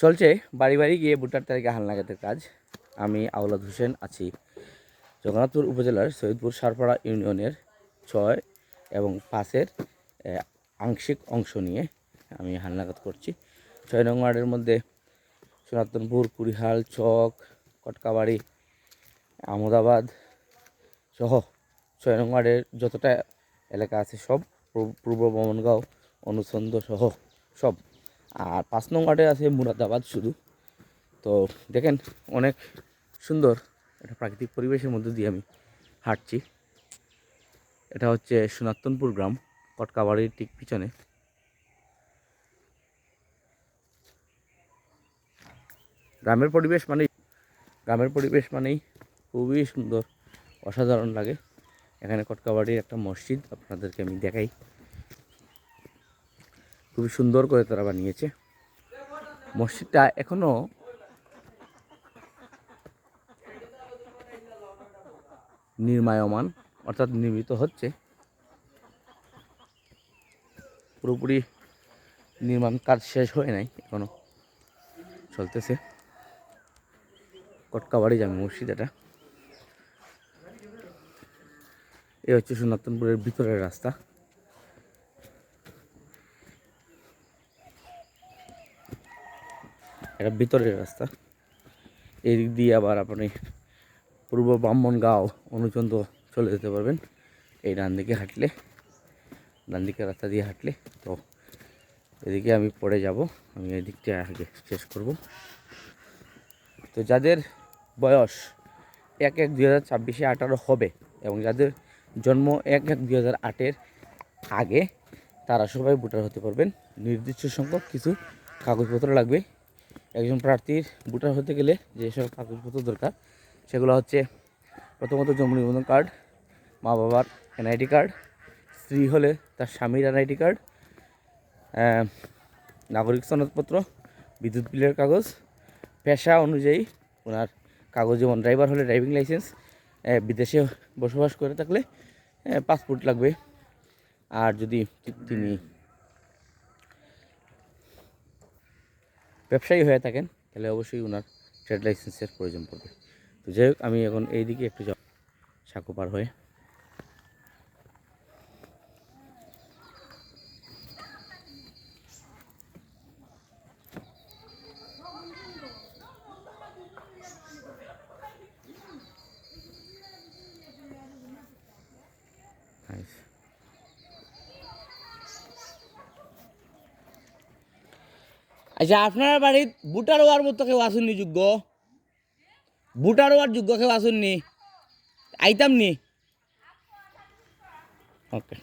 চলছে, বাড়ি বাড়ি গিয়ে ভোটার তালিকা হালনাগাদের কাজ। আমি আওলাদ হোসেন আছি। জগন্নাথপুর উপজেলার সৈয়দপুর সারপাড়া ইউনিয়নের ছয় এবং পাঁচের আংশিক অংশ নিয়ে আমি হালনাগাদ করছি। ছয় নং ওয়ার্ডের মধ্যে সনাতনপুর কুড়িহাল, চক, কটকাবাড়ি, আহমদাবাদ সহ ছয় নং ওয়ার্ডের যতটা এলাকা আছে সব পূর্ব- বমনগাঁও, অনুসন্দ সহ সব। আর পাঁচ নং ওয়ার্ডে আছে মুরাদাবাদ শুধু। তো দেখেন অনেক সুন্দর একটা প্রাকৃতিক পরিবেশের মধ্যে দিয়ে আমি হাঁটছি। এটা হচ্ছে সনাতনপুর গ্রাম, কটকাবাড়ির ঠিক পিছনে। গ্রামের পরিবেশ মানে গ্রামের পরিবেশ মানেই খুবই সুন্দর, অসাধারণ লাগে। এখানে কটকাবাড়ির একটা মসজিদ, আপনাদেরকে আমি দেখাই। খুবই সুন্দর করে তারা বানিয়েছে। মসজিদটা এখনও নির্মায়মান, অর্থাৎ নির্মিত হচ্ছে। পুরোপুরি নির্মাণ কাজ শেষ হয় নাই, এখনও চলতেছে। কটকাবাড়ি জামে মসজিদ এটা। এই হচ্ছে সনাতনপুরের ভিতরের রাস্তা। এটা ভিতরের রাস্তা। এই দিক দিয়ে আবার আপনি পূর্ব ব্রাহ্মণগাঁও অনুচন্দ চলে যেতে পারবেন। এই ডান দিকে হাঁটলে, ডান দিকে রাস্তা দিয়ে হাঁটলে, তো এদিকে আমি পড়ে যাব। আমি এদিকটা আগে শেষ করব। তো যাদের বয়স এক এক দুই হাজার ছাব্বিশে আঠারো হবে এবং যাদের জন্ম এক এক দুই হাজার আটের আগে, তারা সবাই ভোটার হতে পারবেন। নির্দিষ্ট সংখ্যক কিছু কাগজপত্র লাগবে। একজন প্রার্থীর ভোটার হতে গেলে যেসব কাগজপত্র দরকার, সেগুলো হচ্ছে প্রথমত জন্ম নিবন্ধন কার্ড, মা বাবার এনআইডি কার্ড, স্ত্রী হলে তার স্বামীর এনআইডি কার্ড নাগরিক সনদপত্র, বিদ্যুৎ বিলের কাগজ, পেশা অনুযায়ী ওনার কাগজ যেমন ড্রাইভার হলে ড্রাইভিং লাইসেন্স বিদেশে বসবাস করে থাকলে পাসপোর্ট লাগবে। আর যদি তিনি ব্যবসায়ী হয়ে থাকেন, তাহলে অবশ্যই ওনার ট্রেড লাইসেন্সের প্রয়োজন পড়বে। তো যাই আমি এখন এই দিকে একটু যাব সাঁকো পার হয়ে। আচ্ছা আপনার বাড়িত বুটার ওয়ার মতো কেউ আসুননি যোগ্য? বুটার ওয়ার যোগ্য কেউ আসুননি? আইতাম নি? ওকে